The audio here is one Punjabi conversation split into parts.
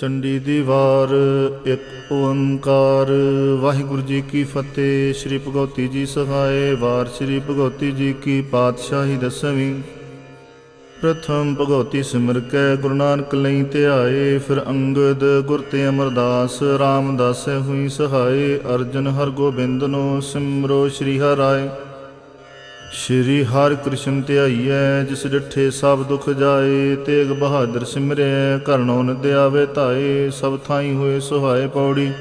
ਚੰਡੀ ਦੀ ਵਾਰ ਇੱਕ ਓੰਕਾਰ। ਵਾਹਿਗੁਰੂ ਜੀ ਕੀ ਫਤਿਹ, ਸ੍ਰੀ ਭਗਵਤੀ ਜੀ ਸਹਾਏ। ਵਾਰ ਸ੍ਰੀ ਭਗਵਤੀ ਜੀ ਕੀ ਪਾਤਸ਼ਾਹੀ ਦਸਵੀਂ। ਪ੍ਰਥਮ ਭਗਵਤੀ ਸਿਮਰ ਕੈ, ਗੁਰੂ ਨਾਨਕ ਲਈ ਧਿਆਏ। ਫਿਰ ਅੰਗਦ ਗੁਰ ਤੇ ਅਮਰਦਾਸ, ਰਾਮਦਾਸੈ ਹੋਈ ਸਹਾਏ। ਅਰਜਨ ਹਰ ਨੂੰ ਸਿਮਰੋ ਸ੍ਰੀ ਹਰਿ ਸ਼੍ਰੀ ਹਰਿ ਕ੍ਰਿਸ਼ਨ ਧਿਆਈਐ, ਜਿਸ ਡਿਠੇ ਸਭ ਦੁਖ ਜਾਏ, ਤੇਗ ਬਹਾਦਰ ਸਿਮਰਿਐ ਕਰਨੋ ਨਦਿ ਆਵੇ ਧਾਏ, ਸਭ ਥਾਈ ਹੋਏ ਸੁਹਾਏ ਪੌੜੀ।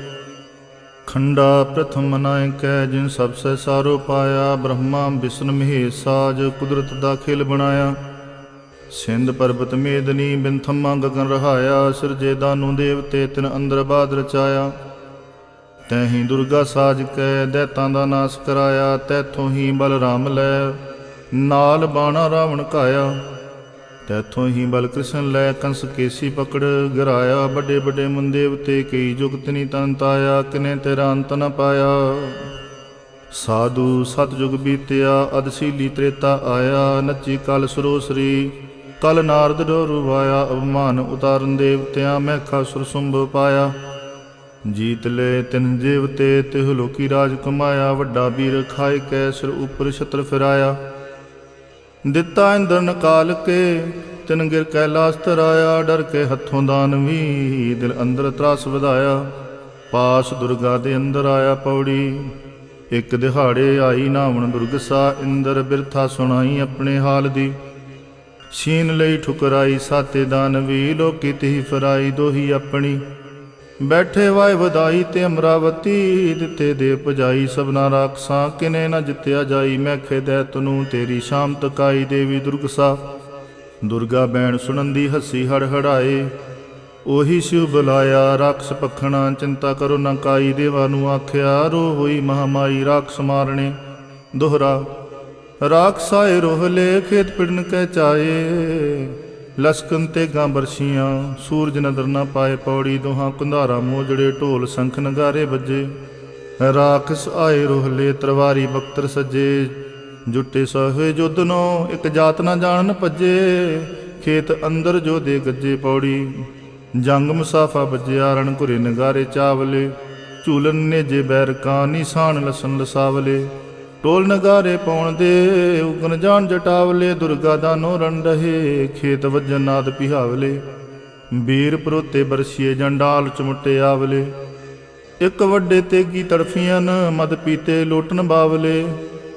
ਖੰਡਾ ਪ੍ਰਥਮ ਮਨਾਇ ਕੈ ਜਿਨ ਸਭ ਸਹਿ ਸਾਰੋ ਪਾਇਆ, ਬ੍ਰਹਮਾ ਵਿਸ਼ਨ ਮਹੇਸ਼ ਸਾਜ, ਕੁਦਰਤ ਦਾ ਖੇਲ ਬਣਾਇਆ। ਸਿੰਧ ਪਰਬਤ ਮੇਦਨੀ ਬਿੰਥਮਾ ਗਗਨ ਰਹਾਇਆ, ਸਿਰਜੇ ਦਾਨੂ ਦੇਵਤੇ ਤਿਨ ਅੰਦਰ ਬਾਦ ਰਚਾਇਆ। ਤੈਹੀ ਦੁਰਗਾ ਸਾਜ ਕੈ, ਦੈਤਾਂ ਦਾ ਨਾਸ ਕਰਾਇਆ, ਤੈਥੋਂ ਹੀ ਬਲ ਰਾਮ ਲੈ। ਨਾਲ ਬਾਣਾ ਰਾਵਣ ਕਾਇਆ ਤੈਥੋਂ ਹੀ ਬਲਕ੍ਰਿਸ਼ਨ ਲੈ। ਕੰਸ ਕੇਸੀ ਪਕੜ ਗਰਾਇਆ, ਵੱਡੇ ਵੱਡੇ ਮੁੰਦੇਵਤੇ ਕਈ ਜੁਗਤ ਨੀ ਤੰਤ ਆਇਆ ਕਿਨੇ ਤੇਰਾ ਅੰਤ ਨ ਪਾਇਆ। ਸਾਧੂ ਸਤਜੁਗ ਬੀਤਿਆ, ਅਦਸੀਲੀ ਤ੍ਰੇਤਾ ਆਇਆ, ਨੱਚੀ ਕਲ ਸਰੋਸਰੀ, ਕਲ ਨਾਰਦ ਡੋਰੂ ਵਾਇਆ। ਅਭਮਾਨ ਉਤਾਰਨ ਦੇਵਤਿਆਂ ਮੈਂ ਖਾਸੁਰ ਸੁੰਭ ਪਾਇਆ। ਜੀਤ ਲੈ ਤਿਨ ਜੀਵਤੇ ਤਿਹ ਲੋਕੀ ਰਾਜ ਕਮਾਇਆ, ਵੱਡਾ ਵੀਰ ਖਾਇ ਕੈ ਸਿਰ ਉਪਰ ਛਤਰ ਫਿਰਾਇਆ। ਦਿੱਤਾ ਇੰਦਰ ਨਕਾਲ ਕੇ, ਤਿਨ ਗਿਰ ਕੈਲਾਸ ਤਰਾਇਆ ਡਰ ਕੇ ਹੱਥੋਂ ਦਾਨਵੀ ਦਿਲ ਅੰਦਰ ਤਰਾਸ ਵਧਾਇਆ। ਪਾਸ ਦੁਰਗਾ ਦੇ ਅੰਦਰ ਆਇਆ ਪੌੜੀ, ਇੱਕ ਦਿਹਾੜੇ ਆਈ ਨਾਵਣ ਦੁਰਗਸਾ ਇੰਦਰ ਬਿਰਥਾ ਸੁਣਾਈ ਆਪਣੇ ਹਾਲ ਦੀ। ਛੀਨ ਲਈ ਠੁਕਰਾਈ, ਸਾਤੇ ਦਾਨਵੀ ਲੋਕੀ ਤਿਹ ਫਰਾਈ, ਦੋਹੀ ਆਪਣੀ। ਬੈਠੇ ਵਾਏ ਵਧਾਈ ਤੇ ਅਮਰਾਵਤੀ, ਦਿੱਤੇ ਦੇ ਭਜਾਈ ਸਭਨਾ ਰਾਖਸਾਂ, ਕਿਨੇ ਨਾ ਜਿੱਤਿਆ ਜਾਈ ਮੈਂ ਖੇਦੈ ਤਨੂੰ ਤੇਰੀ ਸ਼ਾਮ ਤਕਾਈ ਦੇਵੀ ਦੁਰਗਸਾ ਦੁਰਗਾ ਬੈਣ ਸੁਣੰਦੀ ਹੱਸੀ ਹੜ ਹੜਾਏ ਉਹੀ ਸ਼ਿਵ ਬੁਲਾਇਆ, ਰਾਖਸ ਪਖਣਾ ਚਿੰਤਾ ਕਰੋ ਨਾ ਕਾਈ, ਦੇਵਾ ਨੂੰ ਆਖਿਆ ਰੋ ਹੋਈ ਮਹਾਮਾਈ, ਰਾਖਸ ਮਾਰਣੇ ਦੋਹਰਾ। ਰਾਖਸਾਏ ਰੋਹਲੇ ਖੇਤ ਪਿੜਨ ਕੈ ਚਾਏ। ਲਸਕਨ ਤੇ ਗਾਂ ਬਰਸ਼ੀਆਂ ਸੂਰਜ ਨਦਰ ਨਾ ਪਾਏ ਪੌੜੀ, ਦੋਹਾਂ ਕੁੰਧਾਰਾ ਮੋਜੜੇ ਢੋਲ ਸੰਖ ਨਗਾਰੇ ਵੱਜੇ। ਰਾਖਸ ਆਏ ਰੋਹਲੇ, ਤਰਵਾਰੀ ਬਖਤਰ ਸੱਜੇ। ਜੁੱਟੇ ਸੋਹੇ ਜੁਦਨੋ ਇੱਕ ਜਾਤ ਨਾ ਜਾਣਨ ਭੱਜੇ। ਖੇਤ ਅੰਦਰ ਜੋ ਦੇ ਗੱਜੇ ਪੌੜੀ, ਜੰਗ ਮੁਸਾਫਾ ਵੱਜਿਆ ਰਣ ਘੁਰੇ ਨਗਾਰੇ ਚਾਵਲੇ। ਝੂਲਨ ਨੇ ਜੇ ਬੈਰ ਕਾ ਨਿਸ਼ਾਨ ਲਸਨ ਲਸਾਵਲੇ। ਟੋਲ ਨਗਾਰੇ ਪਾਉਣ ਦੇ ਉਗਨ ਜਾਣ ਜਟਾਵਲੇ, ਦੁਰਗਾ ਦਾ ਨੋ ਰਹੇ, ਖੇਤ ਵਜਨ ਨਾਦ ਪਿਹਾਵਲੇ। ਵੀਰ ਪਰੋਤੇ ਬਰਸੀਏ ਜੰਡਾਲ ਚਮਟੇ ਆਵਲੇ। ਇੱਕ ਵੱਡੇ ਤੇਗੀ ਤੜਫੀਆਂ ਨ ਮਦ ਪੀਤੇ ਲੋਟਨ ਬਾਵਲੇ।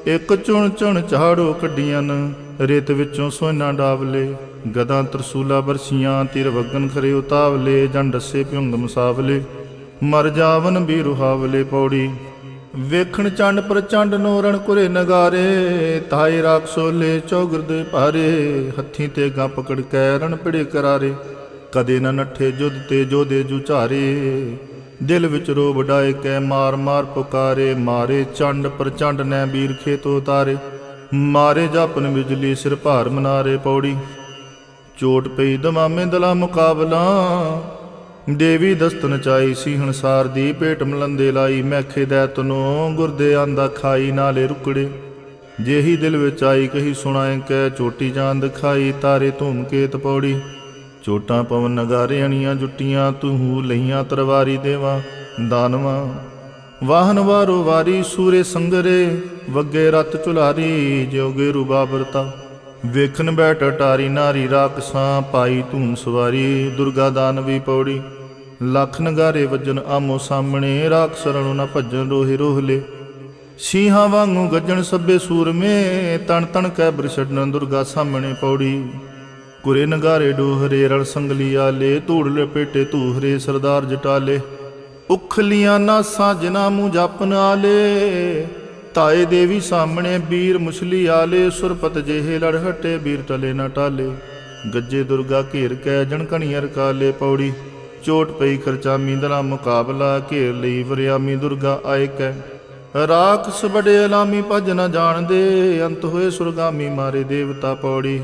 ਇੱਕ ਚੁਣ ਚੁਣ ਝਾੜੋ ਕੱਢੀਆਂ ਨ ਰੇਤ ਵਿੱਚੋਂ ਸੋਨਾ ਡਾਵਲੇ। ਗਦਾਂ ਤਰਸੂਲਾ ਬਰਸੀਆਂ, ਤੀਰ ਵਗਨ ਖਰੇ ਉਤਾਵਲੇ, ਜੰਡ ਡੱਸੇ ਪਿਉਂਗ ਮਸਾਵਲੇ। ਮਰ ਜਾਵਨ ਵੀ ਰੁਹਾਵਲੇ ਪੌੜੀ। ਵੇਖਣ ਚੰਡ ਪ੍ਰਚੰਡ ਨੋਰਣ ਕੁਰੇ ਨਗਾਰੇ ਤਾਈ ਰਾਖਸੋਲੇ ਚੌਗਰਦੇ ਭਾਰੇ, ਹੱਥੀਂ ਤੇ ਗਾ ਪਕੜ ਕੈ ਰਣ ਪਿੜੇ ਕਰਾਰੇ, ਕਦੇ ਨਾ ਨੱਠੇ ਜੁਦ ਤੇ ਜੋਦੇ ਜੁਝਾਰੇ ਦਿਲ ਵਿੱਚ ਰੋ ਵਡਾਏ ਕੈ ਮਾਰ ਮਾਰ ਪੁਕਾਰੇ, ਮਾਰੇ ਚੰਡ ਪ੍ਰਚੰਡ ਨੈ ਵੀਰ ਖੇਤੋ ਉਤਾਰੇ, ਮਾਰੇ ਜਪਨ ਬਿਜਲੀ ਸਿਰ ਭਾਰ ਮਨਾਰੇ ਪੌੜੀ, ਚੋਟ ਪਈ ਦਮਾਮੇ ਦਲਾ ਮੁਕਾਬਲਾ ਦੇਵੀ ਦਸਤਨ ਚਾਈ ਸੀ ਹਣਸਾਰ ਦੀ ਭੇਟ ਮਲੰਦੇ ਲਾਈ। ਮੈਖੇ ਦੈ ਤਨੋ ਗੁਰਦੇ ਆਂਦਾ ਖਾਈ ਨਾਲੇ ਰੁਕੜੇ। ਜੇਹੀ ਦਿਲ ਵਿੱਚ ਆਈ ਕਹੀ ਸੁਣਾਏ ਕੈ, ਚੋਟੀ ਜਾਨ ਦਿਖਾਈ ਤਾਰੇ ਧੂਮ ਕੇਤ ਪੌੜੀ। ਚੋਟਾਂ ਪਵਨ ਨਗਾਰੇ ਅਣੀਆਂ ਜੁੱਟੀਆਂ, ਤੂੰ ਲਈਆਂ ਤਰਵਾਰੀ ਦੇਵਾ, ਦਾਨਵਾ। ਵਾਹਨ ਵਾਰੋ ਵਾਰੀ ਸੂਰੇ ਸੰਗਰੇ, ਵੱਗੇ ਰਤ ਚੁਲਾਰੀ ਜੋਗੇ ਰੂਬਾਬਰਤਾ ਵੇਖਣ ਬੈਠ ਟਾਰੀ ਨਾਰੀ ਰਾਖਸਾਂ ਪਾਈ ਧੂਮ ਸਵਾਰੀ, ਦੁਰਗਾ ਦਾਨਵੀ ਪੌੜੀ। ਲੱਖ ਨਗਾਰੇ ਵੱਜਣ ਆਮੋ ਸਾਹਮਣੇ ਰਾਖ ਸਰਣੋਂ ਨਾ ਭੱਜਣ ਰੋਹੇ ਰੋਹਲੇ। ਸ਼ੀਹਾਂ ਵਾਂਗੂ ਗੱਜਣ ਸੱਬੇ ਸੂਰਮੇ, ਤਣ ਤਣ ਕੈ ਬਰ ਛੱਡਣ ਦੁਰਗਾ ਸਾਹਮਣੇ ਪੌੜੀ। ਕੁਰੇ ਨਗਾਰੇ ਡੋਹਰੇ, ਰਲ ਸੰਗਲੀ ਆਲੇ ਧੂੜ ਲਪੇਟੇ ਧੂਹਰੇ, ਸਰਦਾਰ ਜਟਾਲੇ। ਉਖਲੀਆਂ ਨਾਸਾਂ ਜਿਨਾ ਮੂੰਹ ਜਪਨ ਆਲੇ, ਤਾਏ ਦੇਵੀ ਸਾਹਮਣੇ ਵੀਰ ਮੁਛਲੀ ਆਲੇ, ਸੁਰਪਤ ਜਿਹੇ ਲੜਹਟੇ ਵੀਰ ਟਲੇ ਨਾ ਟਾਲੇ। ਗੱਜੇ ਦੁਰਗਾ ਘੇਰ ਕੈ ਜਣਕਣੀਆਂ ਕਾਲੇ ਪੌੜੀ। ਚੋਟ ਪਈ ਖਰਚਾਮੀ ਦਲਾ ਮੁਕਾਬਲਾ ਘੇਰ ਲਈ ਵਰਿਆਮੀ ਦੁਰਗਾ ਆਏ ਕੈ ਰਾਖਸ ਬੜੇ ਅਲਾਮੀ ਭਜ ਨਾ ਜਾਣਦੇ, ਅੰਤ ਹੋਏ ਸੁਰਗਾਮੀ ਮਾਰੇ ਦੇਵਤਾ ਪੌੜੀ।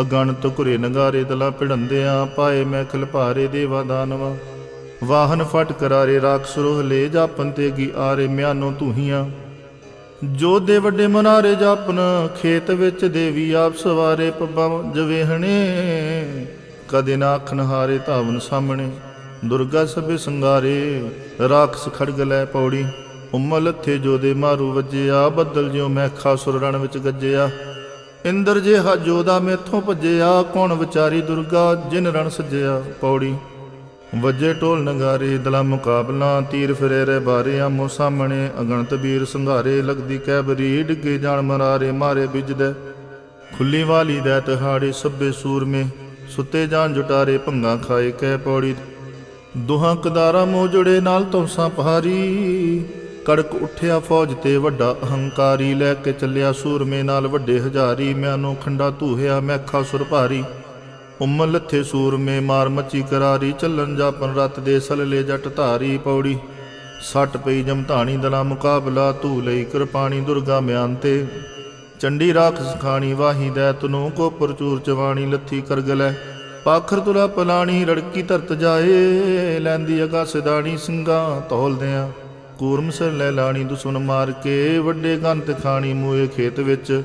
ਅਗਣਤ ਘੁਰੇ ਨਗਾਰੇ ਦਲਾ ਪਿੜੰਦਿਆਂ ਪਾਏ ਮੈਖਲ ਭਾਰੇ ਦੇਵਾ ਦਾਨਵਾ। ਵਾਹਨ ਫਟ ਕਰਾਰੇ, ਰਾਖਸ ਰੋਹ ਰੋਹਲੇ ਜਾਪਨ ਤੇਗੀ ਆਰੇ ਮਿਆਨੋ ਤੂਹੀਆਂ ਜੋ ਦੇ ਵੱਡੇ ਮਨਾਰੇ ਜਾਪਨ, ਖੇਤ ਵਿੱਚ ਦੇਵੀ ਆਪ ਸਵਾਰੇ ਪੱਬਾਂ ਜਵੇਹਣੇ। ਕਦੇ ਨਾ ਅੱਖ ਨਹਾਰੇ ਧਾਵਨ ਸਾਹਮਣੇ। ਦੁਰਗਾ ਸਭੇ ਸੰਗਾਰੇ, ਰਾਖਸ ਖੜਗ ਲੈ ਪੌੜੀ। ਉਮਲ ਥੇ ਜੋਦੇ ਮਾਰੂ ਵੱਜਿਆ, ਬੱਦਲ ਜਿਉ ਮੈਂ ਖਾਸੁਰ ਰਣ ਵਿੱਚ ਗੱਜਿਆ। ਇੰਦਰ ਜੇ ਜੋਦਾ ਮੇਥੋਂ ਭੱਜਿਆ, ਕੌਣ ਵਿਚਾਰੀ ਦੁਰਗਾ ਜਿਨ ਰਣ ਸੱਜਿਆ ਪੌੜੀ। ਵੱਜੇ ਢੋਲ ਨਗਾਰੇ, ਦਲਾ ਮੁਕਾਬਲਾ, ਤੀਰ ਫਿਰੇ ਰੇ ਬਾਰੇ, ਆਮੋ ਸਾਹਮਣੇ ਅਗਣਤ ਵੀਰ ਸੰਘਾਰੇ, ਲੱਗਦੀ ਕੈਬਰੀ, ਡਿੱਗੇ ਜਾਣ ਮਰਾਰੇ, ਮਾਰੇ ਬਿਜਦੇ। ਖੁੱਲੀ ਵਾਲੀ ਦੇ ਤਹਾੜੇ ਸੱਬੇ ਸੂਰਮੇ, ਸੁੱਤੇ ਜਾਣ ਜੁਟਾਰੇ, ਭੰਗਾ ਖਾਏ ਕਹਿ ਪੌੜੀ। ਦੋਹਾਂ ਕਦਾਰਾ ਮੋਜੁੜੇ ਨਾਲ ਤੋਸਾਂ ਪਹਾਰੀ। ਕੜਕ ਉੱਠਿਆ ਫੌਜ ਤੇ ਵੱਡਾ ਅਹੰਕਾਰੀ, ਲੈ ਕੇ ਚੱਲਿਆ ਸੂਰਮੇ ਨਾਲ ਵੱਡੇ ਹਜ਼ਾਰੀ। ਮਿਆਨੋ ਖੰਡਾ ਧੂਹਿਆ, ਮੈਖਾ ਸੁਰ ਭਾਰੀ। ਉਮਲ ਲੱਥੇ ਸੂਰਮੇ, ਮਾਰ ਮੱਚੀ ਕਰਾਰੀ। ਚੱਲਣ ਜਾਪਨ ਰਤ ਦੇ ਸਲਲੇ ਜੱਟ ਧਾਰੀ ਪੌੜੀ। ਸੱਟ ਪਈ ਜਮਧਾਣੀ ਦਲਾ ਮੁਕਾਬਲਾ ਧੂ ਲਈ ਕਿਰਪਾਣੀ ਦੁਰਗਾ ਮਿਆਨ ਤੇ। ਚੰਡੀ ਰਾਖ ਸਖਾਣੀ ਵਾਹੀ ਦੈ ਤਨੂ ਕੋ ਪ੍ਰਚੂਰ ਚਵਾਣੀ, ਲੱਥੀ ਕਰਗਲੈ। ਪਾਖਰ ਤੁਲਾ ਪਲਾਣੀ, ਰੜਕੀ ਧਰਤ ਜਾਏ, ਲੈਂਦੀ ਅਗਾਸ ਦਾਣੀ, ਸਿੰਘਾਂ ਤੋਲਦਿਆਂ ਕੂਰਮ ਸਿਰ ਲੈ ਲਾਣੀ ਦੁਸਮਨ ਮਾਰ ਕੇ, ਵੱਡੇ ਗੰਤ ਖਾਣੀ ਮੂਏ ਖੇਤ ਵਿੱਚ,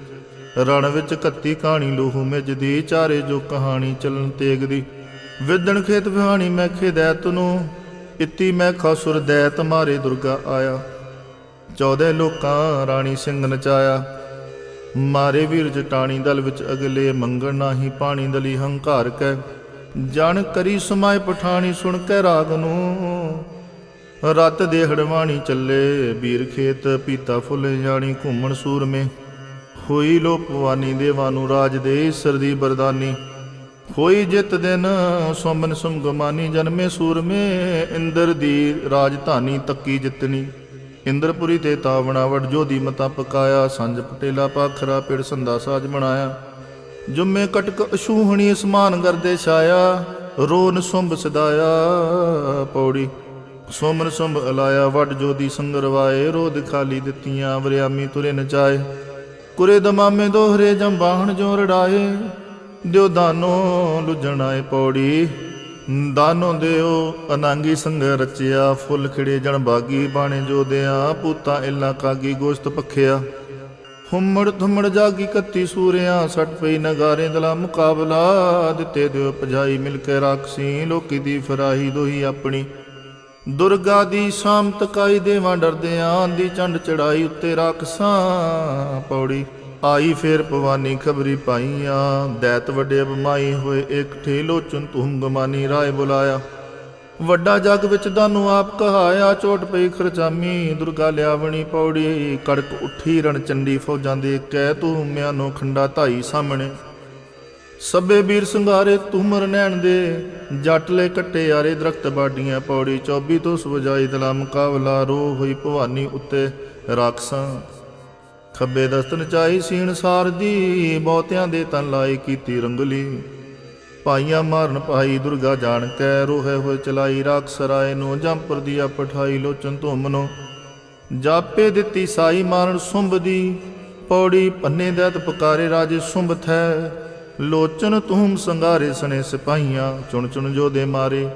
ਰਣ ਵਿੱਚ ਕੱਤੀ ਕਹਾਣੀ ਲੋਹੂ ਮਿਜਦੀ ਚਾਰੇ ਜੋ ਕਹਾਣੀ ਚੱਲਣ ਤੇਗਦੀ ਵਿਦਣ ਖੇਤ ਵਿਹਾਣੀ ਮੈਂ ਖੇਦੈ ਨੂੰ, ਇਤੀ ਮੈਂ ਖਾਸੁਰ ਦੈਤ ਮਾਰੇ ਦੁਰਗਾ ਆਇਆ। ਚੌਦੇ ਲੋਕਾਂ ਰਾਣੀ ਸਿੰਘ ਨਚਾਇਆ। ਮਾਰੇ ਵੀਰ ਜਟਾਣੀ ਦਲ ਵਿੱਚ ਅਗਲੇ ਮੰਗਣ ਨਾਹੀ ਪਾਣੀ ਦਲੀ ਹੰਕਾਰ ਕੈ। ਜਾਣ ਕਰੀ ਸਮਾਏ ਪਠਾਣੀ ਸੁਣ ਕੇ ਰਾਗ ਨੂੰ। ਰਤ ਦੇ ਹੜਵਾਣੀ ਚੱਲੇ ਵੀਰ ਖੇਤ ਪੀਤਾ ਫੁੱਲ ਜਾਣੀ ਘੁੰਮਣ ਸੂਰਮੇ। ਹੋਈ ਲੋ ਭਵਾਨੀ ਦੇਵਾਂ ਨੂੰ ਰਾਜ ਦੇ ਈਸਰ ਦੀ ਬਰਦਾਨੀ ਹੋਈ ਜਿਤ ਦਿਨ ਸੋਮਨ ਸੁਮਗਮਾਨੀ ਜਨਮੇ ਸੂਰਮੇ। ਇੰਦਰ ਦੀ ਰਾਜਧਾਨੀ ਤੱਕੀ ਜਿਤਨੀ। ਇੰਦਰਪੁਰੀ ਤੇ ਤਾਵਣਾ ਵਡ ਜੋਦੀ ਮਤਾ ਪਕਾਇਆ, ਸੰਜ ਪਟੇਲਾ ਪਾਖਰਾ ਪਿੜ ਸੰਦਾ ਸਾਜ ਬਣਾਇਆ ਜੁਮੇ ਕਟਕ ਅਸ਼ੂਹਣੀ ਸਮਾਨ ਗਰਦੇ ਛਾਇਆ, ਰੋਨ ਸੁੰਭ ਸਦਾਇਆ ਪੌੜੀ। ਸੋਮਨ ਸੁੰਭ ਅਲਾਇਆ, ਵਡ ਜੋਦੀ ਸੰਗਰਵਾਏ ਰੋਦ ਖਾਲੀ ਦਿੱਤੀਆਂ, ਵਰਿਆਮੀ ਤੁਰੇ ਨਚਾਏ ਕੁਰੇ ਦਮਾਮੇ ਦੋਹਰੇ ਜੰਬਾਹਣ ਜੋ ਰੜਾਏ ਦਿਓ ਦਾਨੋ ਲੁਜਣਾਏ ਪੌੜੀ। ਦਾਨੋ ਦਿਓ, ਅਨਾਂਗੀ ਸੰਗ ਰਚਿਆ, ਫੁੱਲ ਖਿੜੇ ਜਣ ਬਾਗੀ ਬਾਣੇ ਜੋ ਜੋਦਿਆਂ ਪੂਤਾ ਇਲਾ ਕਾਗੀ ਗੋਸ਼ਤ ਪਖਿਆ। ਹੁਮੜ ਧੁਮੜ ਜਾਗੀ ਕੱਤੀ ਸੂਰਿਆਂ, ਸੱਟ ਪਈ ਨਗਾਰੇ ਦਲਾ ਮੁਕਾਬਲਾ, ਦਿੱਤੇ ਦਿਓ ਪਜਾਈ ਮਿਲ ਕੇ ਰਾਖਸੀ, ਲੋਕੀ ਦੀ ਫਰਾਹੀ ਦੋਹੀ ਆਪਣੀ। ਦੁਰਗਾ ਦੀ ਸ਼ਾਮ ਤਕਾਈ ਦੇਵਾਂ ਡਰਦਿਆਂ ਦੀ ਚੰਡ ਚੜਾਈ ਉੱਤੇ ਰਾਖਸਾਂ, ਪੌੜੀ। ਆਈ ਫੇਰ ਭਵਾਨੀ ਖਬਰੀ ਪਾਈਆਂ। ਦੈਤ ਵੱਡੇ ਅਬਮਾਈ ਹੋਏ, ਇੱਕ ਠੇ ਲੋਚਨ ਤੁਮ ਗਮਾਨੀ ਰਾਏ ਬੁਲਾਇਆ। ਵੱਡਾ ਜਗ ਵਿੱਚ ਦਾਨੂੰ ਆਪ ਕਹਾਇਆ, ਚੋਟ ਪਈ ਖਰਚਾਮੀ, ਦੁਰਗਾ ਲਿਆਵਣੀ ਪੌੜੀ, ਕੜਕ ਉੱਠੀ ਰਣ ਚੰਡੀ ਫੌਜਾਂ ਦੇ ਕਹਿ ਤੂੰ ਮਿਆਨੋ ਖੰਡਾ ਧਾਈ ਸਾਹਮਣੇ। ਸਭੇ ਵੀਰ ਸੰਘਾਰੇ ਤੁਮਰ ਨੈਣ ਦੇ ਜੱਟ ਲੈ ਕੱਟੇ ਯਾਰੇ ਦਰਖਤ ਬਾਡੀਆਂ ਪੌੜੀ 24 ਤੋਂ ਸਵਜਾਈ ਦਲਾ ਮੁਕਾਬਲਾ ਰੋ ਹੋਈ ਭਵਾਨੀ ਉੱਤੇ ਰਾਖਸਾਂ। ਖੱਬੇ ਦਸਤਨ ਚਾਈ ਸੀਣ ਸਾਰਦੀ, ਬਹੁਤਿਆਂ ਦੇ ਤਨ ਲਾਈ ਕੀਤੀ ਰੰਗਲੀ। ਪਾਈਆਂ ਮਾਰਨ ਭਾਈ ਦੁਰਗਾ ਜਾਣ ਕੈ ਰੋਹੇ ਹੋਏ ਚਲਾਈ, ਰਾਖਸ ਰਾਏ ਨੂੰ ਜੰਪਰ ਦੀਆ ਪਠਾਈ ਲੋਚਨ ਧੁੰਮਨੋ। ਜਾਪੇ ਦਿੱਤੀ ਸਾਈ ਮਾਰਨ ਸੁੰਭ ਦੀ, ਪੌੜੀ ਪੰਨੇ ਦੈਤ ਪੁਕਾਰੇ ਰਾਜੇ ਸੁੰਭ ਥੈ। ਲੋਚਨ ਤੁਮ ਸੰਗਾਰੇ ਸਣੇ ਸਿਪਾਹੀਆਂ, ਚੁਣ ਚੁਣ ਜੋਦੇ ਮਾਰੇ।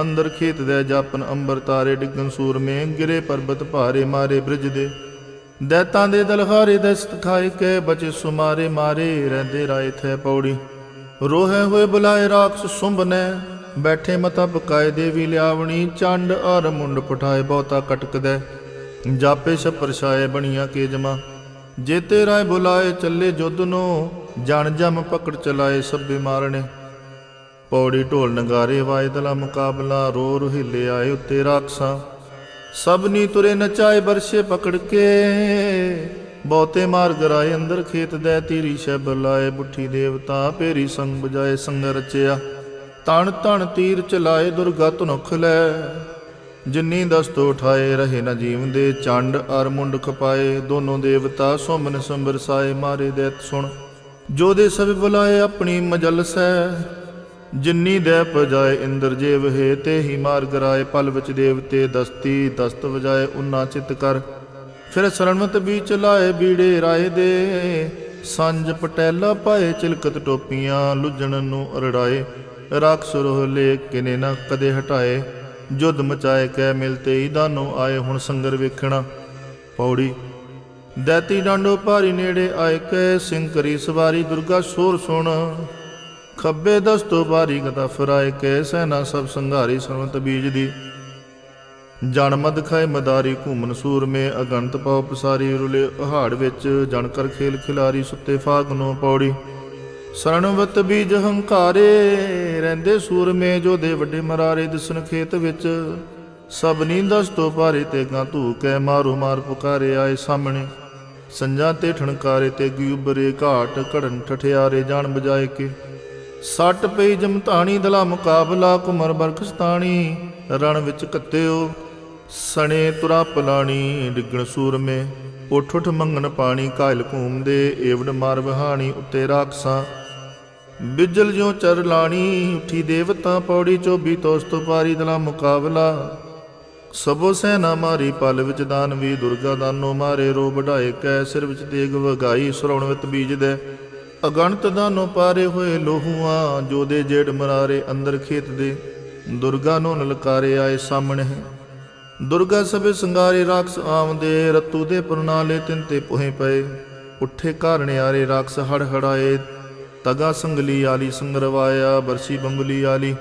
ਅੰਦਰ ਖੇਤ ਦੇ ਜਾਪਨ ਅੰਬਰ ਤਾਰੇ ਡਿੱਗਨ ਸੂਰਮੇ, ਗਿਰੇ ਪਰਬਤ ਭਾਰੇ ਮਾਰੇ ਬ੍ਰਿਜ ਦੇ। ਦੈਤਾਂ ਦੇ ਦਲਹਾਰੇ ਦਸਤ ਖਾਏ ਕੇ ਬਚ ਸੁਮਾਰੇ ਮਾਰੇ ਰਹਿੰਦੇ ਰਾਏ ਥੈ ਪੌੜੀ। ਰੋਹੇ ਹੋਏ ਬੁਲਾਏ ਰਾਖਸ ਸੁੰਭ ਨੇ, ਬੈਠੇ ਮਤਾ ਪਕਾਏ ਦੇਵੀ ਲਿਆਵਣੀ, ਚੰਡ ਅਰ ਮੁੰਡ ਪਠਾਏ ਬਹੁਤਾ ਕਟਕਦੈ ਜਾਪੇ ਛਪਰ ਛਾਏ ਬਣੀਆਂ ਕੇ ਜਮਾ ਜੇਤੇ ਰਾਏ ਬੁਲਾਏ ਚੱਲੇ ਜੁੱਧ ਨੂੰ, ਜਣ ਜਮ ਪਕੜ ਚਲਾਏ ਸਭੇ ਮਾਰਣੇ ਪੌੜੀ ਢੋਲ ਨਗਾਰੇ ਵਾਏ ਦਲਾ ਮੁਕਾਬਲਾ, ਰੋ ਰੁਹਿਲੇ ਆਏ ਉੱਤੇ ਰਾਖਸਾਂ। ਸਭਨੀ ਤੁਰੇ ਨਚਾਏ ਬਰਸ਼ੇ ਪਕੜ ਕੇ। ਬਹੁਤੇ ਮਾਰ ਗਰਾਏ ਅੰਦਰ ਖੇਤ ਦੇ ਤੀਰੀ ਸ਼ਬ ਲਾਏ। ਬੁੱਠੀ ਦੇਵਤਾ ਪੇਰੀ ਸੰਗ ਬਜਾਏ ਸੰਗ ਰਚਿਆ। ਤਣ ਤਣ ਤੀਰ ਚਲਾਏ ਦੁਰਗਾ ਧਨੁਖ ਲੈ। ਜਿੰਨੀ ਦਸਤੋ ਉਠਾਏ ਰਹੇ ਨਾ ਜੀਵਦੇ ਚੰਡ। ਅਰ ਮੁੰਡ ਖਪਾਏ ਦੋਨੋਂ ਦੇਵਤਾ ਸੋਮਨ ਸੰਬਰਸਾਏ। ਮਾਰੇ ਦੇਤ ਸੁਣ। ਜੋ ਦੇ ਸਭ ਬੁਲਾਏ ਆਪਣੀ ਮਜਲਸੈ ਜਿੰਨੀ ਦੇ ਪਜਾਏ ਇੰਦਰ ਜੇ ਵਹੇ, ਤੇ ਹੀ ਮਾਰ ਗਰਾਏ ਪਲ ਵਿੱਚ ਦੇਵਤੇ ਦਸਤੀ, ਦਸਤ ਵਜਾਏ ਉਨਾ ਚਿਤ ਕਰ। ਫਿਰ ਸਰਣਵਤ ਵੀ ਚਲਾਏ ਬੀੜੇ ਰਾਏ ਦੇ ਸੰਜ ਪਟੈਲਾ ਪਾਏ ਚਿਲਕਤ ਟੋਪੀਆਂ, ਲੁੱਜਣ ਨੂੰ ਅਰੜਾਏ। ਰਾਖਸ ਰੋਹਲੇ ਕਿਨੇ ਨਾ ਕਦੇ ਹਟਾਏ ਜੁਦ ਮਚਾਏ ਕੈ ਮਿਲਤੇ ਹੀ ਦਾਨੋ ਆਏ ਹੁਣ ਸੰਗਰ ਵੇਖਣਾ ਪੌੜੀ। ਦੈਤੀ ਡਾਂਡੋ ਭਾਰੀ ਨੇੜੇ ਆਏ ਕਹਿ ਸਿੰਘ ਕਰੀ ਸਵਾਰੀ ਦੁਰਗਾ ਸੋਰ ਸੁਣ। ਖੱਬੇ ਦਸਤੋ ਬਾਰੀ ਗਦਾ ਫਰਾਏ ਕੈ ਸੈਨਾ ਸਭ ਸੰਘਾਰੀ ਸਰਵਤ ਬੀਜ ਦੀ। ਜਨ ਮਦ ਖਾਏ ਮਦਾਰੀ ਘੂਮਨ ਸੂਰਮੇ ਅਗੰਤ ਪਾਉ ਪਸਾਰੀ ਰੁਲੇ ਪਹਾੜ ਵਿੱਚ ਜਨ ਕਰ ਖੇਲ ਖਿਲਾਰੀ ਸੁੱਤੇ ਫਾਗਨੋ ਪੌੜੀ। ਸਰਣਵਤ ਬੀਜ ਹੰਕਾਰੇ ਰਹਿੰਦੇ ਸੂਰਮੇ ਜੋ ਦੇ ਵੱਡੇ ਮਰਾਰੇ ਦਿਸਣ ਖੇਤ ਵਿੱਚ। ਸਭ ਨੀਂਦਸ ਤੋਂ ਪਾਰੇ ਤੇ ਗਾਂ ਧੂ ਕੈ ਮਾਰੂ ਮਾਰ ਪੁਕਾਰੇ ਆਏ ਸਾਹਮਣੇ। ਸੰਜਾ ਤੇ ਠਣਕਾਰੇ ਤੇ ਗਿਉਬਰੇ ਘਾਟ ਘੜਨ ਠਠਿਆਰੇ ਜਾਣ ਬਜਾਏ ਕੇ। ਸੱਟ ਪਈ ਜਮਤਾਣੀ ਦਲਾ ਮੁਕਾਬਲਾ ਕੁਮਰ ਬਰਖਸਤਾਣੀ, ਰਣ ਵਿੱਚ ਕੱਤਿਓ, ਸਣੇ ਤੁਰਾ ਪਲਾਣੀ ਡਿੱਗਣ ਸੂਰਮੇ, ਉਠ ਉਠ ਮੰਗਣ ਪਾਣੀ ਕਾਇਲ ਘੂਮਦੇ ਏਵੜ ਮਾਰ ਵਹਾਣੀ ਉੱਤੇ ਰਾਖਸਾਂ। ਬਿਜਲ ਜਿਉ ਚਰ ਲਾਣੀ, ਉਠੀ ਦੇਵਤਾ ਪੌੜੀ ਚੋਬੀ ਤੋਸਤੋ ਪਾਰੀ ਦਲਾ ਮੁਕਾਬਲਾ। ਸਭੋ ਸੈਨਾ ਮਾਰੀ ਪਲ ਵਿੱਚ ਦਾਨਵੀ, ਦੁਰਗਾ ਦਾਨੋ ਮਾਰੇ ਰੋ ਵਢਾਏ, ਕੈ ਸਿਰ ਵਿੱਚ ਤੇਗ ਵਗਾਈ ਸਰਉਣ ਵਿਤ ਬੀਜ ਦੇ ਅਗਣਤ ਦਾਨੋ ਪਾਰੇ ਹੋਏ ਲੋਹੂਆਂ, ਜੋ ਦੇ ਜੇੜ ਮਰਾਰੇ ਅੰਦਰ ਖੇਤ ਦੇ, ਦੁਰਗਾ ਨੂੰ ਨਲਕਾਰੇ ਆਏ ਸਾਹਮਣੇ। ਦੁਰਗਾ ਸਭੇ ਸੰਗਾਰੇ ਰਾਖਸ ਆਵਦੇ, ਰਤੂ ਦੇ ਪ੍ਰਣਾਲੇ ਤਿੰਨ ਤੇ ਪੁਹੇ ਪਏ। ਉੱਠੇ ਘਰਣਿਆਰੇ ਰਾਖਸ ਹੜ ਹੜਾਏ ਤਗਾ ਸੰਗਲੀ ਆਲੀ ਸੰਗਰਵਾਇਆ, ਬਰਸੀ ਬੰਗਲੀ ਆਲੀ।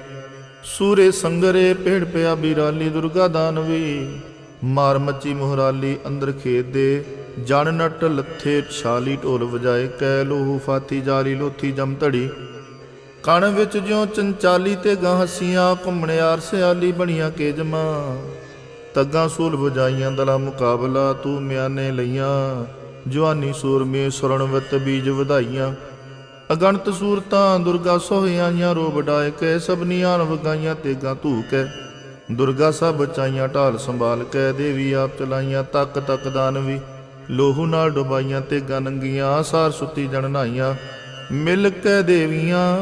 ਸੂਰੇ ਸੰਗਰੇ ਪੇੜ ਪਿਆ ਬੀਰਾਲੀ, ਦੁਰਗਾ ਦਾਨਵੀ। ਮਾਰ ਮੱਚੀ ਮੁਹਰਾਲੀ ਅੰਦਰ ਖੇਤ ਦੇ। ਜਨ ਨਟ ਲੱਥੇ ਛਾਲੀ ਢੋਲ ਵਜਾਏ ਕੈ ਲੋਹੂ ਫਾਤੀ ਜਾਲੀ ਲੋਥੀ ਜਮ ਧੜੀ। ਕਣ ਵਿੱਚ ਜਿਉ ਚੰਚਾਲੀ ਤੇ ਗਾਂ ਹਸੀਆਂ ਘੁੰਮਣਿਆਰ ਸਿਆਲੀ ਬਣੀਆਂ ਕੇ ਜਮਾ ਤੱਗਾਂ ਸੂਲ ਵਜਾਈਆਂ, ਦਲਾ ਮੁਕਾਬਲਾ ਤੂੰ ਮਿਆਨੇ ਲਈਆਂ। ਜਵਾਨੀ ਸੂਰਮੇ ਸੁਰਣਵਤ ਬੀਜ ਵਧਾਈਆਂ। ਅਗਣਤ ਸੂਰਤਾਂ ਦੁਰਗਾ ਸੋਹਿਆਈਆਂ ਰੋ ਵਡਾਏ ਕੇ ਸਭਨੀਆਂ ਵਗਾਈਆਂ ਤੇਗਾ ਧੂਕੈ ਦੁਰਗਾ ਸਭ ਬਚਾਈਆਂ ਢਾਲ ਸੰਭਾਲ ਕੇ ਦੇਵੀ ਆਪ ਚਲਾਈਆਂ, ਤੱਕ ਤੱਕ ਦਾਨਵੀ। ਲੋਹੂ ਨਾਲ ਡੁਬਾਈਆਂ ਤੇ ਨੰਗੀਆਂ ਸਾਰ ਸੁੱਤੀ ਜਣ ਨਾਈਆਂ। ਮਿਲ ਕੇ ਦੇਵੀਆਂ,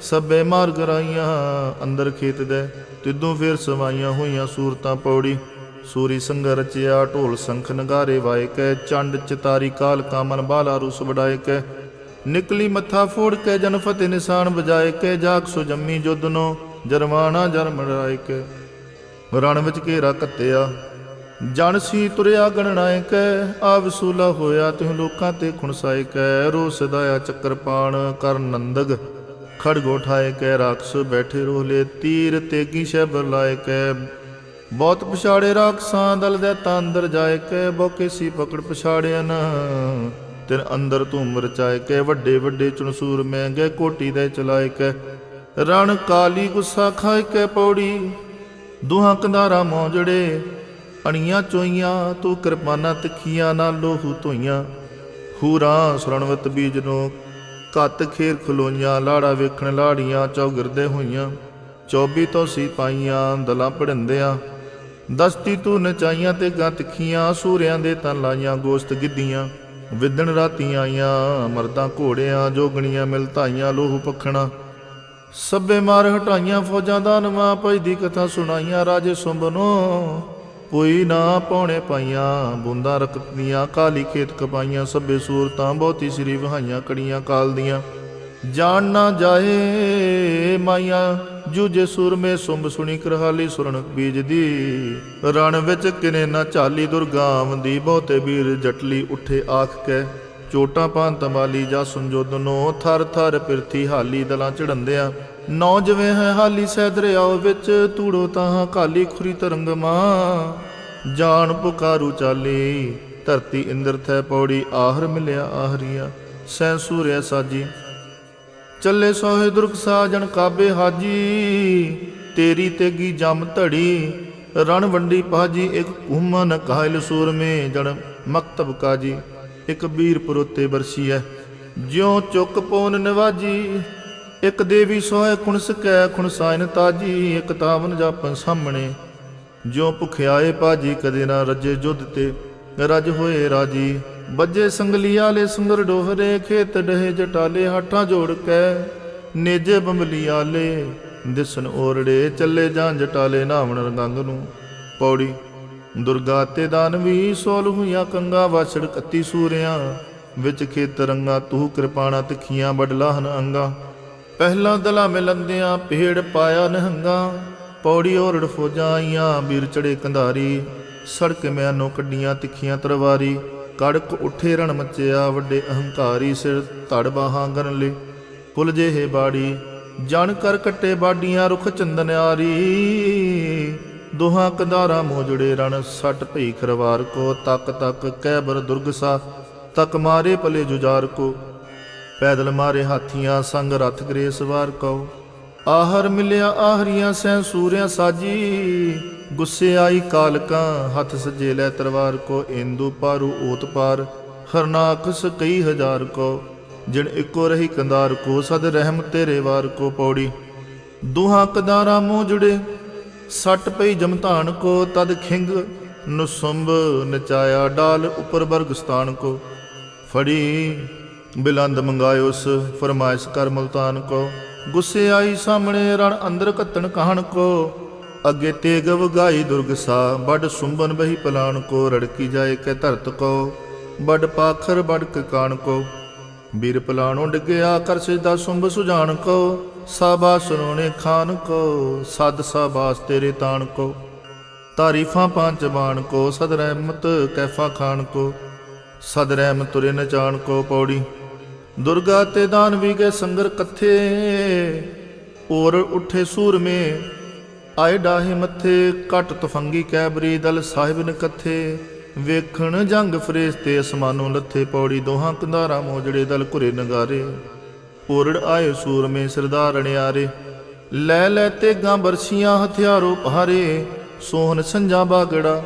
ਸਭੇ ਮਾਰ ਗਰਾਈਆਂ ਅੰਦਰ ਖੇਤ ਦੇ ਤਿੱਦੋਂ ਫੇਰ ਸਵਾਈਆਂ ਹੋਈਆਂ ਸੂਰਤਾਂ ਪੌੜੀ। ਸੂਰੀ ਸੰਗ ਰਚਿਆ, ਢੋਲ ਸੰਖ ਨਗਾਰੇ ਵਾਏ ਕੈ। ਚੰਡ ਚਿਤਾਰੀ ਕਾਲ ਕਾਮਨ ਬਾਲਾ ਰੁਸ ਵਡਾਏ ਕੈ। ਨਿਕਲੀ ਮੱਥਾ ਫੋੜ ਕੇ ਜਨ ਫਤਿਹ ਨਿਸ਼ਾਨ ਵਜਾਏ ਕੇ। ਜਾਗ ਸੋ ਜੰਮੀ ਜੁਦਨੋ ਜਰਮਾਣਾ ਜਰਮ ਰਾਏ ਕੇ। ਰਣ ਵਿੱਚ ਘੇਰਾ ਕੱਤਿਆ ਜਨ ਸੀ ਤੁਰਿਆ ਗਣਨਾਇਕ ਕੈ ਆ ਵਸੂਲਾ ਹੋਇਆ ਤਿਹ ਲੋਕਾਂ ਤੇ ਖੁਣਸਾਇਕ ਰੋਸ ਰੋ ਸਦਾਇਆ ਚੱਕਰਪਾਣ ਕਰ ਨੰਦਗ। ਖੜਗੋ ਠਾਏ ਕੈ ਰਾਖਸ, ਬੈਠੇ ਰੋਲੇ ਤੀਰ ਤੇਗੀ ਸ਼ੈਬਰ ਲਾਏ ਕੈ ਬਹੁਤ ਪਛਾੜੇ ਰਾਖਸਾਂ, ਦਲ ਦੇ ਤਾਂ ਅੰਦਰ ਜਾਏ ਕੈ ਬੋਕੇ ਸੀ ਪਕੜ ਪਛਾੜਿਆ ਨਾ। ਤਿਨ ਅੰਦਰ ਧੂਮ ਰਚਾਏ ਕੈ ਵੱਡੇ ਵੱਡੇ ਚੁਣਸੂਰ ਮੈਂ ਗਏ ਕੋਟੀ ਦੇ ਚਲਾਇ ਕੈ ਰਣ ਕਾਲੀ ਗੁੱਸਾ ਖਾਏ ਕੈ ਪੌੜੀ, ਦੁਹਾਂ ਕੰਧਾਰਾ ਮੋਜੜੇ ਅਣੀਆਂ ਚੋਈਆਂ, ਤੂੰ ਕਿਰਪਾਨਾਂ ਤਿੱਖੀਆਂ ਨਾਲ ਲੋਹੂ ਧੋਈਆਂ। ਹੂਰਾ ਸੁਰਣਵਤ ਬੀਜ ਨੂੰ ਕੱਤ ਖੇਰ ਖਲੋਈਆਂ, ਲਾੜਾ ਵੇਖਣ ਲਾੜੀਆਂ ਚੌਗਿਰਦੇ ਹੋਈਆਂ। 24 ਤੋਂ ਸੀ ਪਾਈਆਂ ਦਲਾਂ ਪੜਿੰਦਿਆਂ ਦਸਤੀ ਤੂੰ ਨਚਾਈਆਂ ਤੇ ਗਾਂ ਤਿੱਖੀਆਂ, ਸੂਰਿਆਂ ਦੇ ਤਨ ਲਾਈਆਂ ਗੋਸ਼ਤ ਗਿੱਦੀਆਂ ਵਿਦਣ ਰਾਤੀ ਆਈਆਂ, ਮਰਦਾਂ ਘੋੜਿਆਂ, ਜੋਗਣੀਆਂ ਮਿਲ ਧਾਈਆਂ ਲੋਹੂ ਪਖਣਾ। ਸਭੇ ਮਾਰ ਹਟਾਈਆਂ ਫੌਜਾਂ ਦਾ ਨਵਾਂ ਭਜ ਦੀ ਕਥਾ ਸੁਣਾਈਆਂ ਰਾਜੇ ਸੁੰਬਨੋ ਕੋਈ ਨਾ ਪਾਉਣੇ ਪਾਈਆਂ, ਬੁੰਦਾਂ ਰਕਤੀਆਂ, ਕਾਲੀ ਖੇਤ ਕਪਾਈਆਂ, ਸਭੇ ਸੂਰਤਾਂ, ਬਹੁਤੀ ਸ੍ਰੀ ਵਹਾਈਆਂ, ਕੜੀਆਂ ਕਾਲ ਦੀਆਂ। ਜਾਣ ਨਾ ਜਾਏ ਮਾਈਆਂ ਸੁਰ ਮੇ ਸੁੰਬ ਸੁਣੀ ਕਰਹਾਲੀ ਸੁਰਣ ਬੀਜ ਦੀ। ਰਣ ਵਿੱਚ ਕਿਨੇ ਨਾ ਚਾਲੀ ਦੁਰਗਾਮ ਦੀ ਬਹੁਤੇ ਵੀਰ ਜਟਲੀ ਉੱਠੇ ਆਖ ਕੇ। ਚੋਟਾਂ ਪਾਂ ਤਮਾਲੀ ਜਾ ਸੰਜੋਦਨੋ, ਥਰ ਥਰ ਪਿਰਥੀ ਹਾਲੀ ਦਲਾਂ ਚੜੰਦਿਆਂ ਨੌ ਜਵੇਂ ਹੈ ਹਾਲੀ ਸਹਿ ਦਰਿਆਓ ਵਿੱਚ ਧੂੜੋ ਤਾਂ ਕਾਲੀ ਖੁਰੀ ਤਰੰਗ ਮਾਂ। ਜਾਣ ਪੁਕਾਰੂ ਚਾਲੀ, ਧਰਤੀ ਇੰਦਰ ਥੈ ਪੌੜੀ, ਆਹਰ ਮਿਲਿਆ ਆਹਰੀਆ ਸੈ ਸੂਰਿਆ ਸਾਜੀ। ਚੱਲੇ ਸੋਹੇ ਦੁਰਖ ਸਾਜਣ ਕਾਬੇ ਹਾਜੀ, ਤੇਰੀ ਤੇਗੀ ਜਮ ਧੜੀ, ਰਣ ਵੰਡੀ ਪਾਜੀ ਇੱਕ ਘੁਮਨ ਕਾਇਲ ਸੂਰਮੇ ਜਣ ਮਕਤਬ ਕਾਜੀ। ਇੱਕ ਵੀਰ ਪਰੋਤੇ ਬਰਸੀ ਹੈ ਜਿਉ ਚੁੱਕ ਪੋਨ ਨਿਵਾਜੀ ਇਕ ਦੇਵੀ ਸੋਹੇ ਖੁਣਸ ਕੈ ਖੁਣਸਾਇਨ ਤਾਜੀ, ਇੱਕ ਤਾਵਨ ਜਾਪਨ ਸਾਹਮਣੇ। ਜਿਉ ਭੁਖਿਆਏ ਪਾਜੀ ਕਦੇ ਨਾ ਰੱਜੇ ਜੁੱਧ ਤੇ, ਰਜ ਹੋਏ ਰਾਜੀ। ਬੱਜੇ ਸੰਗਲੀ ਆਲੇ ਸੁੰਦਰ ਡੋਹਰੇ, ਖੇਤ ਡਹੇ ਜਟਾਲੇ, ਹਾਠਾਂ ਜੋੜ ਕੇ ਨੇਜੇ ਬੰਬਲੀ ਆਲੇ। ਦਿਸਨ ਓਰੜੇ ਚੱਲੇ ਜਾਂ ਜਟਾਲੇ, ਨਾਵਣ ਰੰਗੰਗ ਨੂੰ ਪੌੜੀ। ਦੁਰਗਾ ਤੇ ਦਾਨਵੀ ਸੋਲ ਹੋਈਆਂ ਕੰਗਾ, ਵਾਛੜ ਕੱਤੀ ਸੂਰਿਆਂ। ਵਿੱਚ ਖੇਤ ਰੰਗਾ ਤੂੰ ਕਿਰਪਾਣਾ ਤਿੱਖੀਆਂ, ਬਡਲਾ ਹਨ ਅੰਗਾ। ਪਹਿਲਾਂ ਦਲਾ ਮਿਲੰਦਿਆਂ ਭੇੜ ਪਾਇਆ ਨਹੰਗਾ, ਪੌੜੀ ਔਰੜ ਫੌਜਾਂ ਆਈਆਂ ਵੀਰ ਚੜੇ ਕੰਧਾਰੀ, ਸੜਕ ਮਿਆਨੋਂ ਕੱਡੀਆਂ ਤਿੱਖੀਆਂ ਤਰਵਾਰੀ ਕੜਕ ਉੱਠੇ ਰਣ ਮਚਿਆ ਵੱਡੇ ਅਹੰਕਾਰੀ ਸਿਰ ਧੜ ਬਾਹਾਂ ਗਰਨ ਲੈ ਫੁੱਲ ਜਿਹੇ ਬਾੜੀ, ਜਣ ਕਰ ਕੱਟੇ ਬਾਡੀਆਂ ਰੁਖ ਚੰਦਨ ਆਰੀ, ਦੋਹਾਂ ਕੰਧਾਰਾਂ ਮੋਜੜੇ ਰਣ ਸੱਟ ਭਈ ਖਰਵਾਰ ਕੋ, ਤੱਕ ਤੱਕ ਕਹਿਬਰ ਦੁਰਗਸਾ, ਤੱਕ ਮਾਰੇ ਪਲੇ ਜੁਜਾਰ ਕੋ ਪੈਦਲ ਮਾਰੇ ਹਾਥੀਆਂ ਸੰਗ ਰਥ ਗਰੇ ਸਵਾਰ ਕਉ। ਆਹਰ ਮਿਲਿਆ ਆਹਰੀਆਂ ਸੈ ਸੂਰਿਆ ਸਾਜੀ। ਗੁੱਸੇ ਆਈ ਕਾਲਕਾਂ, ਹੱਥ ਸਜੇ ਲੈ ਤਰਵਾਰ ਕੋ ਇੰਦੂ ਪਾਰੂ ਓਤ ਪਾਰ। ਹਰਨਾਕਸ ਕਈ ਹਜ਼ਾਰ ਕੋ ਜਿਣ ਇੱਕੋ ਰਹੀ ਕੰਦਾਰ ਕੋ, ਸਦ ਰਹਿਮ ਤੇਰੇ ਵਾਰ ਕੋ ਪੌੜੀ। ਦੁਹਾਂ ਕਦਾਰਾਂ ਮੂੰਹ ਜੁੜੇ, ਸੱਟ ਪਈ ਜਮਤਾਨ ਕੋ, ਤਦ ਖਿੰਗ ਨੁਸੰਭ ਨਚਾਇਆ ਡਾਲ ਉਪਰ ਬਰਗਸਤਾਨ ਕੋ। ਫੜੀ ਬਿਲੰਦ ਮੰਗਾਇਓਸ ਫਰਮਾਇਸ਼ ਕਰ ਮਲਤਾਨ ਕੋ। ਗੁੱਸੇ ਆਈ ਸਾਹਮਣੇ ਰਣ ਅੰਦਰ ਕੱਤਣ ਕਹਣ ਕੋ। ਅੱਗੇ ਤੇਗ ਵਗਾਈ ਦੁਰਗਸਾ ਬੜ ਸੁੰਬਨ ਬਹੀ ਪਲਾਨ ਕੋ। ਰੜਕੀ ਜਾਏ ਕੈ ਧਰਤ ਕੋ ਬੜ ਪਾਖਰ ਵੱਡ ਕਾਣ ਕੋ। ਵੀਰ ਪਲਾਣੋਂ ਡਿੱਗਿਆ ਕਰ ਸਿਦਾ ਸੁੰਬ ਸੁਜਾਨ ਕੋ। ਸਾਬਾ ਸੁਨੋਣੇ ਖਾਨ ਕੋ, ਸਦ ਸਾਬਾਸ ਤੇਰੇ ਤਾਣ ਕੋ। ਤਾਰੀਫਾਂ ਪੰਜ ਬਾਣ ਕੋ, ਸਦ ਰਹਿਮਤ ਕੈਫਾ ਖਾਨ ਕੋ। ਸਦ ਰਹਿਮ ਤੁਰੇ ਨਚਾਨ ਕੋ ਪੌੜੀ। ਦੁਰਗਾ ਤੇ ਦਾਨਵੀ ਗਏ ਸੰਗਰ ਕਥੇ ਔਰ ਉੱਠੇ ਸੂਰਮੇ, ਆਏ ਡਾਹੇ ਮੱਥੇ, ਘਟ ਤਫੰਗੀ ਕੈਬਰੀ ਦਲ ਸਾਹਿਬ ਨ ਕੱਥੇ। ਵੇਖਣ ਜੰਗ ਫਰੇਸਤੇ ਅਸਮਾਨੋਂ ਲੱਥੇ, ਪੌੜੀ ਦੋਹਾਂ ਕੰਧਾਰਾਂ ਮੋਜੜੇ ਦਲ ਘੁਰੇ ਨਗਾਰੇ। ਔਰੜ ਆਏ ਸੂਰਮੇ ਸਰਦਾਰ ਅਣਿਆਰੇ, ਲੈ ਲੈ ਤੇਗਾਂ ਬਰਸੀਆਂ ਹਥਿਆਰੋ ਭਾਰੇ ਸੋਹਣ ਸੰਜਾ ਬਾਗੜਾ,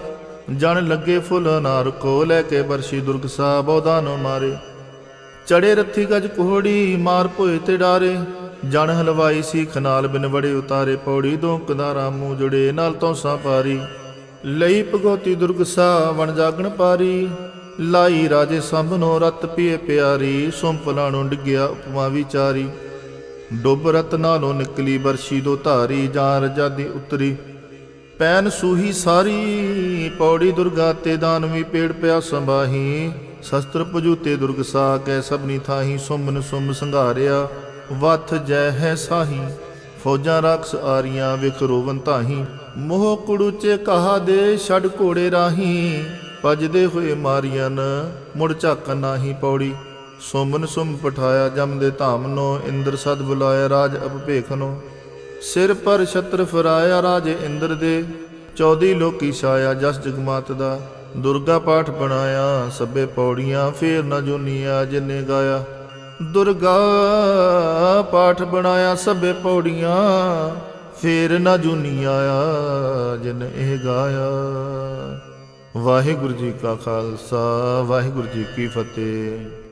ਜਣ ਲੱਗੇ ਫੁੱਲ ਨਾਰ ਕੋ ਲੈ ਕੇ ਬਰਸ਼ੀ ਦੁਰਗ ਸਾ ਬੌਦਾ ਨੂੰ ਮਾਰੇ। ਚੜੇ ਰੱਥੀ ਗਜ ਕੋਹੜੀ ਮਾਰ ਭੋਏ ਤੇ ਡਾਰੇ। ਜਣ ਹਲਵਾਈ ਸੀ ਖਨਾਲ ਬਿਨ ਵੜੇ ਉਤਾਰੇ ਪੌੜੀ, ਦੋ ਕਦਾਰਾ ਮੂੰਹ ਜੁੜੇ ਨਾਲ ਤੋਂ ਸਾ ਪਾਰੀ। ਲਈ ਭਗੋਤੀ ਦੁਰਗ ਸਾ ਵਣ ਜਾਗਣ ਪਾਰੀ। ਲਾਈ ਰਾਜੇ ਸੰਭਨੋ ਰਤ ਪੀਏ ਪਿਆਰੀ ਸੁੰਪਲਾਂ ਨੂੰ ਡਿੱਗਿਆ ਉਪਮਾ ਵਿਚਾਰੀ। ਡੁੱਬ ਰਤ ਨਾਲੋਂ ਨਿਕਲੀ ਬਰਸ਼ੀ ਦੋ ਧਾਰੀ ਜਾਂ ਰਜਾਦੀ ਉਤਰੀ। ਪੈਨ ਸੂਹੀ ਸਾਰੀ, ਪੌੜੀ ਦੁਰਗਾ ਤੇ ਦਾਨਵੀ ਪੇੜ ਪਿਆ ਸੰਭਾਹੀ। ਸ਼ਸਤਰ ਪਜੂਤੇ ਦੁਰਗ ਸਾ ਕੈ ਸਭਨੀ ਥਾਹੀ ਸੁਮਨ ਸੁਮ ਸੰਘਾਰਿਆ। ਵਥ ਜੈ ਹੈ ਸਾਹੀ, ਫੌਜਾਂ ਰਾਖਸ ਆਰੀਆਂ ਵਿਖ ਰੋਵਨ ਤਾਹੀ। ਮੋਹ ਕੁੜੂਚੇ ਕਹਾ ਦੇ ਛੜ ਘੋੜੇ ਰਾਹੀ। ਭਜਦੇ ਹੋਏ ਮਾਰੀਆਂ ਨ, ਮੁੜ ਝਾਕਨ ਨਾਹੀ ਪੌੜੀ। ਸੁਮਨ ਸੁਮ ਪਠਾਇਆ ਜਮ ਦੇ ਧਾਮ ਨੋ ਇੰਦਰ ਸਦ ਬੁਲਾਇਆ ਰਾਜ ਅਪਭੇਖਨੋ ਸਿਰ ਪਰ ਛਤਰ ਫਰਾਇਆ ਰਾਜੇ ਇੰਦਰ ਦੇ, ਚੌਦੀ ਲੋਕੀ ਛਾਇਆ ਜਸ ਜਗਮਾਤ ਦਾ। ਦੁਰਗਾ ਪਾਠ ਬਣਾਇਆ, ਸਭੇ ਪੌੜੀਆਂ ਫੇਰ ਨਾ ਜੁਨੀਆ ਜਿਨੇ ਗਾਇਆ। ਦੁਰਗਾ ਪਾਠ ਬਣਾਇਆ, ਸਭੇ ਪੌੜੀਆਂ ਫੇਰ ਨਾ ਜੁਨੀਆ ਜਿਨ ਇਹ ਗਾਇਆ। ਵਾਹਿਗੁਰੂ ਜੀ ਕਾ ਖਾਲਸਾ, ਵਾਹਿਗੁਰੂ ਜੀ ਕੀ ਫਤਿਹ।